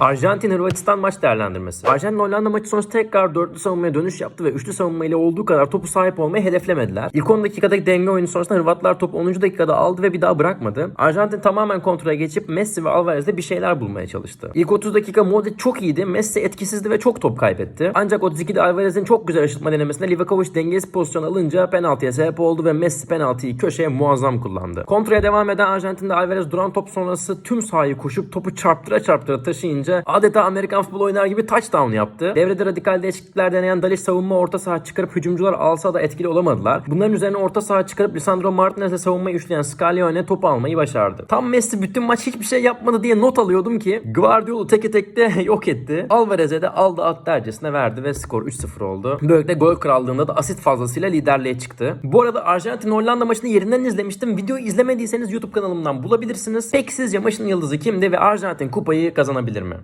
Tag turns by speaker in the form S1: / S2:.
S1: Arjantin Hırvatistan maç değerlendirmesi. Arjantin Hollanda maçı sonrası tekrar dörtlü savunmaya dönüş yaptı ve üçlü savunma ile olduğu kadar topu sahip olmayı hedeflemediler. İlk 10 dakikadaki denge oyunu sonrasında Hırvatlar topu 10. dakikada aldı ve bir daha bırakmadı. Arjantin tamamen kontrole geçip Messi ve Alvarez'de bir şeyler bulmaya çalıştı. İlk 30 dakika Modric çok iyiydi. Messi etkisizdi ve çok top kaybetti. Ancak 32'de Alvarez'in çok güzel aşırtma denemesinde Livakovic dengesiz pozisyon alınca penaltıya sebep oldu ve Messi penaltıyı köşeye muazzam kullandı. Kontraya devam eden Arjantin'de Alvarez duran top sonrası tüm sahayı koşup topu çarptıra çarptıra taşıyınca adeta Amerikan futbol oynar gibi touchdown yaptı. Devrede radikal değişiklikler deneyen Dalic savunma orta saha çıkarıp hücumcular alsa da etkili olamadılar. Bunların üzerine orta saha çıkarıp Lisandro Martinez'le savunmayı üçleyen Scaloni topu almayı başardı. Tam Messi bütün maç hiçbir şey yapmadı diye not alıyordum ki Guardiola teke tekte yok etti. Alvarez'e de aldı at dercesine verdi ve skor 3-0 oldu. Böylelikle gol krallığında da asit fazlasıyla liderliğe çıktı. Bu arada Arjantin Hollanda maçını yerinden izlemiştim. Videoyu izlemediyseniz YouTube kanalımdan bulabilirsiniz. Peki sizce maçın yıldızı kimdi ve Arjantin kupayı kazanabilir mi?